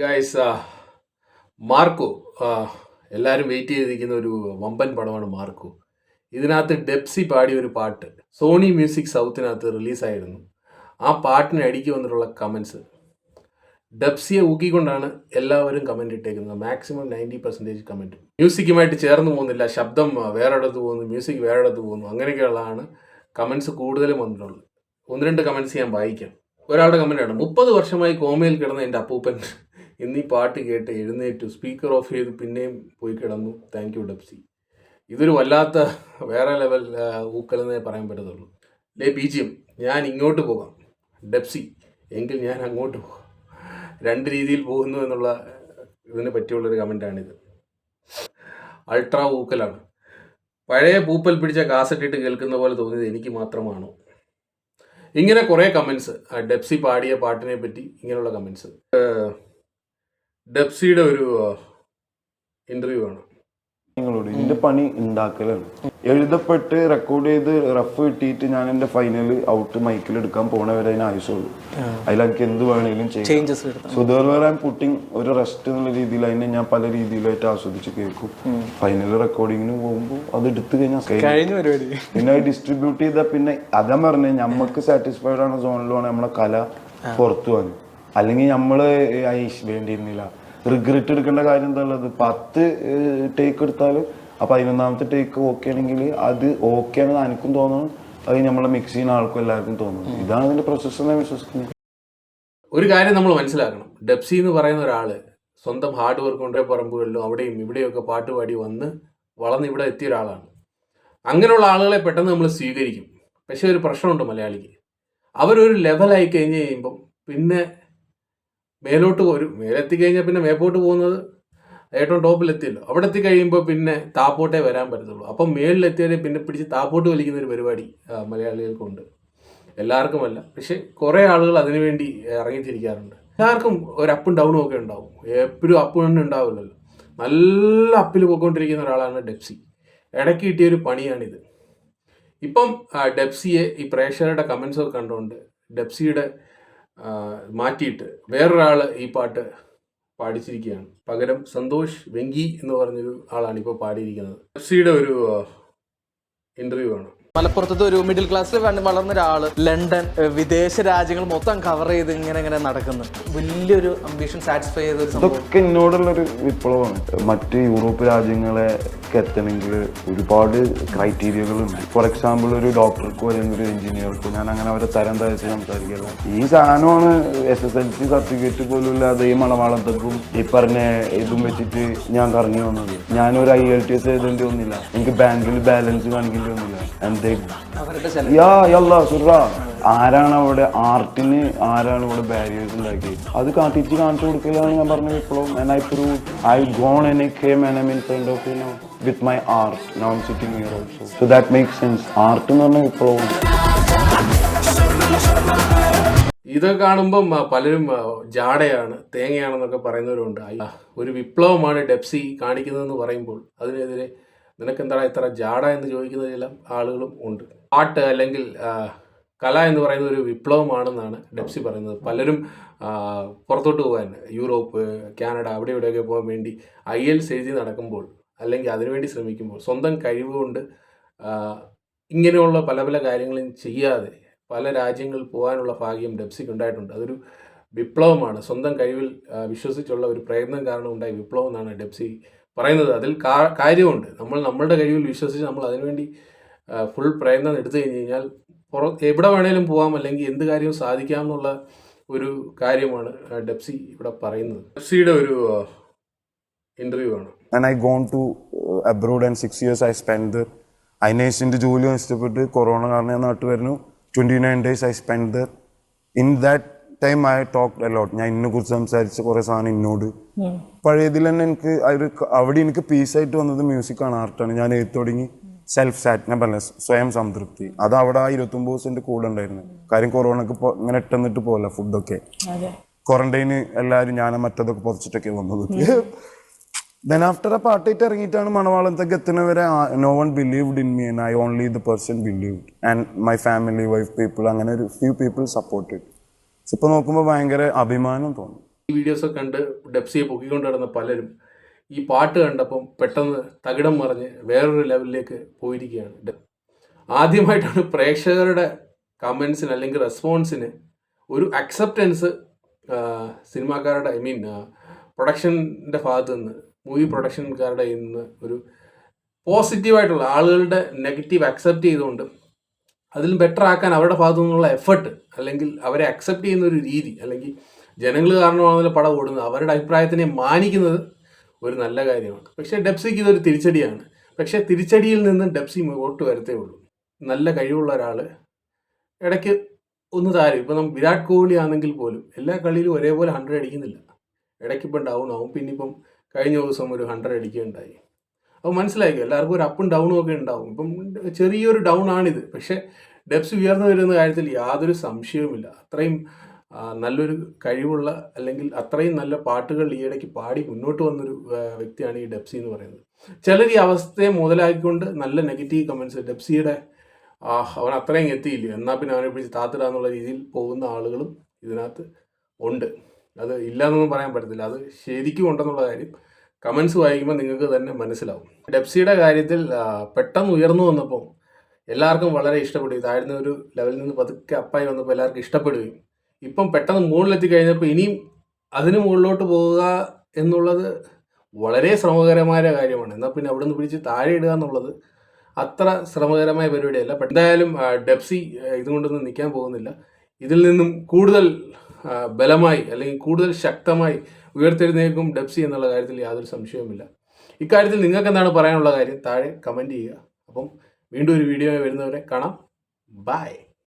Guys Marco എല്ലാവരും wait ചെയ്തിരിക്കുന്ന ഒരു വമ്പൻ പടമാണ് മാർക്കോ. ഇതിനകത്ത് ഡെപ്സി പാടിയ ഒരു പാട്ട് സോണി മ്യൂസിക് സൗത്തിനകത്ത് റിലീസായിരുന്നു ആ പാട്ടിന് അടിക്ക് വന്നിട്ടുള്ള കമൻസ് ഡെപ്സിയെ ഊക്കിക്കൊണ്ടാണ് എല്ലാവരും കമന്റ് ഇട്ടേക്കുന്നത്. മാക്സിമം നയന്റി പെർസെന്റേജ് കമന്റ് മ്യൂസിക്കുമായിട്ട് ചേർന്ന് പോകുന്നില്ല ശബ്ദം വേറെ ഇടത്ത് പോകുന്നു മ്യൂസിക് വേറെ ഇടത്ത് പോകുന്നു അങ്ങനെയൊക്കെയുള്ളതാണ് കമൻസ് കൂടുതലും വന്നിട്ടുള്ളത്. ഒന്ന് രണ്ട് കമൻസ് ഞാൻ വായിക്കാം. ഒരാളുടെ കമന്റ് ആണ് മുപ്പത് വർഷമായി കോമയിൽ കിടന്ന എന്റെ അപ്പൂപ്പൻ. ഇന്നീ പാട്ട് കേട്ട് എഴുന്നേറ്റ്. സ്പീക്കർ ഓഫ് ചെയ്ത്. പിന്നെയും പോയി കിടന്നു. താങ്ക് യു ഡെപ്സി ഇതൊരു വല്ലാത്ത വേറെ ലെവൽ ഊക്കലെന്നേ പറയാൻ പറ്റത്തുള്ളൂ. ലേ ബീജിയം ഞാൻ ഇങ്ങോട്ട് പോകാം. ഡെപ്സി എങ്കിൽ ഞാൻ അങ്ങോട്ട് പോകാം. രണ്ട് രീതിയിൽ പോകുന്നു എന്നുള്ള ഇതിന് പറ്റിയുള്ളൊരു കമന്റാണിത് അൾട്രാ ഊക്കലാണ്. പഴയ പൂപ്പൽ പിടിച്ച കാസറ്റ് ഇട്ട് കേൾക്കുന്ന പോലെ തോന്നിയത് എനിക്ക് മാത്രമാണോ? ഇങ്ങനെ കുറേ കമൻസ് ഡെപ്സി പാടിയ പാട്ടിനെ പറ്റി ഇങ്ങനെയുള്ള കമൻസ്. ഡെപ്സിയുടെ ഒരു ഇന്റർവ്യൂ ആണ് നിങ്ങളോട് എന്റെ പണി ഉണ്ടാക്കലാണ് എഴുതപ്പെട്ട് റെക്കോർഡ് ചെയ്ത് റഫ് കിട്ടിയിട്ട് ഞാൻ എന്റെ ഫൈനൽ ഔട്ട് മൈക്കിൽ എടുക്കാൻ പോണവരെ അതിന് ആവശ്യമുള്ളൂ അതിൽ എനിക്ക് എന്ത് വേണമെങ്കിലും ചെയ്യാം. ചേഞ്ചസ് വരുത്താം സോ ദർ ആം പുട്ടിങ് ഒരു റെസ്റ്റ് എന്നുള്ള രീതിയിൽ അതിനെ ഞാൻ പല രീതിയിലായിട്ട് ആസ്വദിച്ച് കേൾക്കും. ഫൈനൽ റെക്കോർഡിങ്ങിന് പോകുമ്പോൾ അത് എടുത്തു കഴിഞ്ഞാൽ കഴിഞ്ഞ പരിപാടി. പിന്നെ ഡിസ്ട്രിബ്യൂട്ട് ചെയ്താൽ പിന്നെ അതാ പറഞ്ഞ നമുക്ക് സാറ്റിസ്ഫൈഡ് ആണ് സോണിലാണ് നമ്മളെ കല പുറത്തു വന്നു അല്ലെങ്കിൽ നമ്മൾ ഐഷ് വേണ്ടിയിരുന്നില്ല. റിഗ്രറ്റ് എടുക്കേണ്ട കാര്യം എന്താ ഉള്ളത് പത്ത് ടേക്ക് എടുത്താൽ ആ പതിനൊന്നാമത്തെ ടേക്ക് ഓക്കെ ആണെങ്കിൽ അത് ഓക്കെ ആണെന്ന് എനിക്കും തോന്നുന്നു. അത് നമ്മളെ മിക്സ് ചെയ്യുന്ന ആൾക്കും എല്ലാവർക്കും തോന്നുന്നു. ഇതാണ് അതിന്റെ പ്രോസസ്സ് ഞാൻ വിശ്വസിക്കുന്നത് ഒരു കാര്യം നമ്മൾ മനസ്സിലാക്കണം. ഡെപ്സി എന്ന് പറയുന്ന ഒരാൾ സ്വന്തം ഹാർഡ് വർക്ക് കൊണ്ടേ പറമ്പുകളിലും അവിടെയും ഇവിടെയൊക്കെ പാട്ട് പാടി വന്ന് വളർന്ന് ഇവിടെ എത്തിയ ഒരാളാണ്. അങ്ങനെയുള്ള ആളുകളെ പെട്ടെന്ന് നമ്മൾ സ്വീകരിക്കും. പക്ഷേ ഒരു പ്രശ്നമുണ്ട് മലയാളിക്ക്. അവരൊരു ലെവലായി കഴിഞ്ഞ് കഴിയുമ്പം പിന്നെ മേലോട്ട് ഒരു മേലെത്തി കഴിഞ്ഞാൽ പിന്നെ മേപ്പോട്ട് പോകുന്നത് ഏറ്റവും ടോപ്പിലെത്തിയല്ലോ. അവിടെ എത്തി കഴിയുമ്പോൾ പിന്നെ താപ്പോട്ടേ വരാൻ പറ്റത്തുള്ളൂ. അപ്പം മേളിലെത്തിയവരെ പിന്നെ പിടിച്ച് താപ്പോട്ട് വലിക്കുന്ന ഒരു പരിപാടി മലയാളികൾക്കുണ്ട്. എല്ലാവർക്കുമല്ല. പക്ഷെ കുറേ ആളുകൾ അതിനുവേണ്ടി ഇറങ്ങിത്തിരിക്കാറുണ്ട്. എല്ലാവർക്കും ഒരു അപ്പും ഡൗണും ഒക്കെ ഉണ്ടാവും. എപ്പോഴും അപ്പ് തന്നെ ഉണ്ടാവില്ലല്ലോ. നല്ല അപ്പിൽ പോയിക്കൊണ്ടിരിക്കുന്ന ഒരാളാണ് ഡെപ്സി. ഇടയ്ക്ക് കിട്ടിയൊരു പണിയാണിത്. ഇപ്പം ഡെപ്സിയെ ഈ പ്രേക്ഷകരുടെ കമൻസ് ഒക്കെ കണ്ടുകൊണ്ട് ഡെപ്സിയുടെ മാറ്റിയിട്ട് വേറൊരാൾ ഈ പാട്ട് പാടിച്ചിരിക്കുകയാണ്. പകരം സന്തോഷ് വെങ്കി എന്ന് പറഞ്ഞൊരു ആളാണ് ഇപ്പോൾ പാടിയിരിക്കുന്നത്. എഫ് സിയുടെ ഒരു ഇന്റർവ്യൂ ആണ്. മലപ്പുറത്തെ ഒരു മിഡിൽ ക്ലാസ്സിൽ വളർന്ന ഒരാൾ ലണ്ടൻ വിദേശ രാജ്യങ്ങൾ മൊത്തം കവർ ചെയ്ത് ഇങ്ങനെ ഇങ്ങനെ നടക്കുന്നു. വലിയൊരു അംബിഷൻ സാറ്റിസ്ഫൈ ചെയ്ത ഒരു ഇതൊക്കെ എന്നോടുള്ളൊരു വിപ്ലവമാണ്. മറ്റ് യൂറോപ്പ് രാജ്യങ്ങളെ എത്തണമെങ്കിൽ ഒരുപാട് ക്രൈറ്റീരിയകളുണ്ട് ഫോർ എക്സാമ്പിൾ ഒരു ഡോക്ടർക്കോ അല്ലെങ്കിൽ ഒരു എഞ്ചിനീയർക്കോ ഞാൻ അങ്ങനെ അവരെ തരം തരച്ച് സംസാരിക്കില്ല ഈ സാധനമാണ് S S L C certificate പോലും ഇല്ലാതെ ഈ മണവാളത്തേക്കും ഈ പറഞ്ഞ ഇതും വെച്ചിട്ട് ഞാൻ കറങ്ങി വന്നത്. ഞാനൊരു ഐ എൽ ടി എസ് എഴുതേണ്ടി വന്നില്ല. എനിക്ക് ബാങ്കിൽ ബാലൻസ് കാണിക്കേണ്ടി വന്നില്ല. യാ ആരാണ് അവിടെ ആർട്ടിന് ആരാണ് ഇവിടെ ബാരിയേഴ്സ് ഉണ്ടാക്കിയത്? അത് കാട്ടിച്ച് കാണിച്ചു കൊടുക്കലാണ് ഞാൻ പറഞ്ഞത് ഇപ്പോഴും. And I proved I gone K came and I'm in front of you know with my art. Now I'm sitting here also. So that makes sense. Art എന്ന് പറഞ്ഞാൽ ഇപ്പോഴും. ഇത് കാണുമ്പം പലരും ജാടയാണ് തേങ്ങയാണെന്നൊക്കെ പറയുന്നവരുണ്ട്. ഒരു വിപ്ലവമാണ് ഡെപ്സി കാണിക്കുന്നതെന്ന് പറയുമ്പോൾ അതിനെതിരെ നിനക്കെന്താടാ ഇത്ര ജാട എന്ന് ചോദിക്കുന്ന ചില ആളുകളും ഉണ്ട്. പാട്ട് അല്ലെങ്കിൽ കല എന്ന് പറയുന്ന ഒരു വിപ്ലവമാണെന്നാണ് ഡെപ്സി പറയുന്നത്. പലരും പുറത്തോട്ട് പോകാൻ യൂറോപ്പ് കാനഡ അവിടെ ഇവിടെയൊക്കെ പോകാൻ വേണ്ടി ഐ എൽസ് എഴുതി നടക്കുമ്പോൾ അല്ലെങ്കിൽ അതിനുവേണ്ടി ശ്രമിക്കുമ്പോൾ സ്വന്തം കഴിവുകൊണ്ട് ഇങ്ങനെയുള്ള പല പല കാര്യങ്ങളും ചെയ്യാതെ പല രാജ്യങ്ങളിൽ പോകാനുള്ള ഭാഗ്യം ഡെപ്സിക്ക് ഉണ്ടായിട്ടുണ്ട്. അതൊരു വിപ്ലവമാണ്. സ്വന്തം കഴിവിൽ വിശ്വസിച്ചുള്ള ഒരു പ്രയത്നം കാരണം ഉണ്ടായ വിപ്ലവം എന്നാണ് ഡെപ്സി പറയുന്നത് അതിൽ കാര്യമുണ്ട്. നമ്മൾ നമ്മളുടെ കഴിവിൽ വിശ്വസിച്ച് നമ്മൾ അതിനുവേണ്ടി ഫുൾ പ്രയത്നം എടുത്തു കഴിഞ്ഞ് കഴിഞ്ഞാൽ പുറ എവിടെ വേണേലും പോകാം അല്ലെങ്കിൽ എന്ത് കാര്യവും സാധിക്കാം എന്നുള്ള ഒരു കാര്യമാണ് ഡെപ്സി ഇവിടെ പറയുന്നത്. ഡെപ്സിയുടെ ഒരു ഇന്റർവ്യൂ ആണ്. And I gone to abroad and six years I spend I നേഴ്സിന്റെ ജോലി ഇഷ്ടപ്പെട്ട് കൊറോണ കാരണം ഞാൻ നാട്ടിൽ വരുന്നു. Twenty nine days I spend in that time I talk a lot ഞാൻ ഇന്നെ കുറിച്ച് സംസാരിച്ച കുറേ സാധനം എന്നോട് പഴയതിൽ തന്നെ എനിക്ക് ഒരു അവിടെ എനിക്ക് പീസായിട്ട് വന്നത് മ്യൂസിക്കാണ് ആർട്ടാണ് ഞാൻ എഴുതി തുടങ്ങി. സെൽഫ് സാറ്റ് ഞാൻ പറഞ്ഞ സ്വയം സംതൃപ്തി. അത് അവിടെ ആ ഇരുപത്തൊമ്പത് ദിവസത്തിന്റെ കൂടെ ഉണ്ടായിരുന്നു. കാര്യം കൊറോണക്ക് ഇങ്ങനെ ഇട്ടെന്നിട്ട് പോകല ഫുഡൊക്കെ ക്വാറന്റൈന് എല്ലാവരും ഞാൻ മറ്റതൊക്കെ പൊതിച്ചിട്ടൊക്കെ വന്നത്. ദെൻ ആഫ്റ്റർ ആ പാട്ടിട്ട് ഇറങ്ങിയിട്ടാണ് മണവാളത്തേക്ക് എത്തുന്നവരെ no one believed in me and I only the person believed and my family wife people അങ്ങനെ ഒരു ഫ്യൂ പീപ്പിൾ സപ്പോർട്ടഡ് ഇപ്പൊ നോക്കുമ്പോൾ ഭയങ്കര അഭിമാനം തോന്നും. ഈ വീഡിയോസ് ഒക്കെ കണ്ട് ഡെപ്സിയെ പൊക്കിക്കൊണ്ട് നടന്ന പലരും ഈ പാട്ട് കണ്ടപ്പം പെട്ടെന്ന് തകിടം മറിഞ്ഞ് വേറൊരു ലെവലിലേക്ക് പോയിരിക്കുകയാണ്. ആദ്യമായിട്ടാണ് പ്രേക്ഷകരുടെ കമൻസിന് അല്ലെങ്കിൽ റെസ്പോൺസിന് ഒരു അക്സെപ്റ്റൻസ് സിനിമാക്കാരുടെ ഐ മീൻ പ്രൊഡക്ഷന്റെ ഭാഗത്ത് നിന്ന് മൂവി പ്രൊഡക്ഷൻകാരുടെ നിന്ന് ഒരു പോസിറ്റീവായിട്ടുള്ള ആളുകളുടെ നെഗറ്റീവ് അക്സെപ്റ്റ് ചെയ്തുകൊണ്ട് അതിലും ബെറ്റർ ആക്കാൻ അവരുടെ ഭാഗത്തു നിന്നുള്ള എഫർട്ട് അല്ലെങ്കിൽ അവരെ അക്സെപ്റ്റ് ചെയ്യുന്ന ഒരു രീതി അല്ലെങ്കിൽ ജനങ്ങൾ കാരണമാണല്ലോ പടം ഓടുന്നത്. അവരുടെ അഭിപ്രായത്തിനെ മാനിക്കുന്നത് ഒരു നല്ല കാര്യമാണ്. പക്ഷേ ഡെപ്സിക്ക് ഇതൊരു തിരിച്ചടിയാണ്. പക്ഷേ തിരിച്ചടിയിൽ നിന്ന് ഡെപ്സി മുമ്പോട്ട് വരത്തേ ഉള്ളൂ. നല്ല കഴിവുള്ള ഒരാൾ ഇടയ്ക്ക് ഒന്ന് താരം. ഇപ്പം നമ്മൾ വിരാട് കോഹ്ലി ആണെങ്കിൽ പോലും എല്ലാ കളിയിലും ഒരേപോലെ ഹൺഡ്രഡ് അടിക്കുന്നില്ല. ഇടയ്ക്ക് ഇപ്പം ഡൗൺ ആവും. പിന്നെ ഇപ്പം കഴിഞ്ഞ ദിവസം ഒരു ഹൺഡ്രഡ് അടിക്കുകയുണ്ടായി. അപ്പോൾ മനസ്സിലായിക്കോ? എല്ലാവർക്കും ഒരു അപ്പും ഡൗണും ഒക്കെ ഉണ്ടാവും. ഇപ്പം ചെറിയൊരു ഡൗൺ ആണിത്. പക്ഷേ ഡെപ്സ് ഉയർന്നു വരുന്ന കാര്യത്തിൽ യാതൊരു സംശയവുമില്ല. അത്രയും നല്ലൊരു കഴിവുള്ള അല്ലെങ്കിൽ അത്രയും നല്ല പാട്ടുകൾ ഈയിടയ്ക്ക് പാടി മുന്നോട്ട് വന്നൊരു വ്യക്തിയാണ് ഈ ഡെപ്സി എന്ന് പറയുന്നത്. ചിലർ ഈ അവസ്ഥയെ മുതലാക്കിക്കൊണ്ട് നല്ല നെഗറ്റീവ് കമൻസ് ഡെപ്സിയുടെ അവൻ അത്രയും എത്തിയില്ല. എന്നാൽ പിന്നെ അവനെ പിടിച്ച് താത്തിടാന്നുള്ള രീതിയിൽ പോകുന്ന ആളുകളും ഇതിനകത്ത് ഉണ്ട്. അത് ഇല്ലയെന്നൊന്നും പറയാൻ പറ്റത്തില്ല. അത് ശരിക്കും ഉണ്ടെന്നുള്ള കാര്യം കമൻസ് വായിക്കുമ്പോൾ നിങ്ങൾക്ക് തന്നെ മനസ്സിലാവും. ഡെപ്സിയുടെ കാര്യത്തിൽ പെട്ടെന്ന് ഉയർന്നു വന്നപ്പോൾ എല്ലാവർക്കും വളരെ ഇഷ്ടപ്പെടുകയും താഴ്ന്ന ഒരു ലെവലിൽ നിന്ന് പതുക്കെ അപ്പായി വന്നപ്പോൾ എല്ലാവർക്കും ഇഷ്ടപ്പെടുകയും. ഇപ്പം പെട്ടെന്ന് മുകളിലെത്തി കഴിഞ്ഞപ്പോൾ ഇനിയും അതിന് മുകളിലോട്ട് പോവുക എന്നുള്ളത് വളരെ ശ്രമകരമായ കാര്യമാണ്. എന്നാൽ പിന്നെ അവിടെ നിന്ന് പിടിച്ച് താഴെ ഇടുക എന്നുള്ളത് അത്ര ശ്രമകരമായ പരിപാടിയല്ല. എന്തായാലും ഡെപ്സി ഇതുകൊണ്ടൊന്നും നിൽക്കാൻ പോകുന്നില്ല. ഇതിൽ നിന്നും കൂടുതൽ ബലമായി അല്ലെങ്കിൽ കൂടുതൽ ശക്തമായി ഉയർത്തെഴുന്നേൽക്കും ഡെപ്സി എന്നുള്ള കാര്യത്തിൽ യാതൊരു സംശയവുമില്ല. ഇക്കാര്യത്തിൽ നിങ്ങൾക്ക് എന്താണ് പറയാനുള്ള കാര്യം? താഴെ കമന്റ് ചെയ്യുക. അപ്പം വീണ്ടും ഒരു വീഡിയോ വരുന്നവരെ കാണാം. ബൈ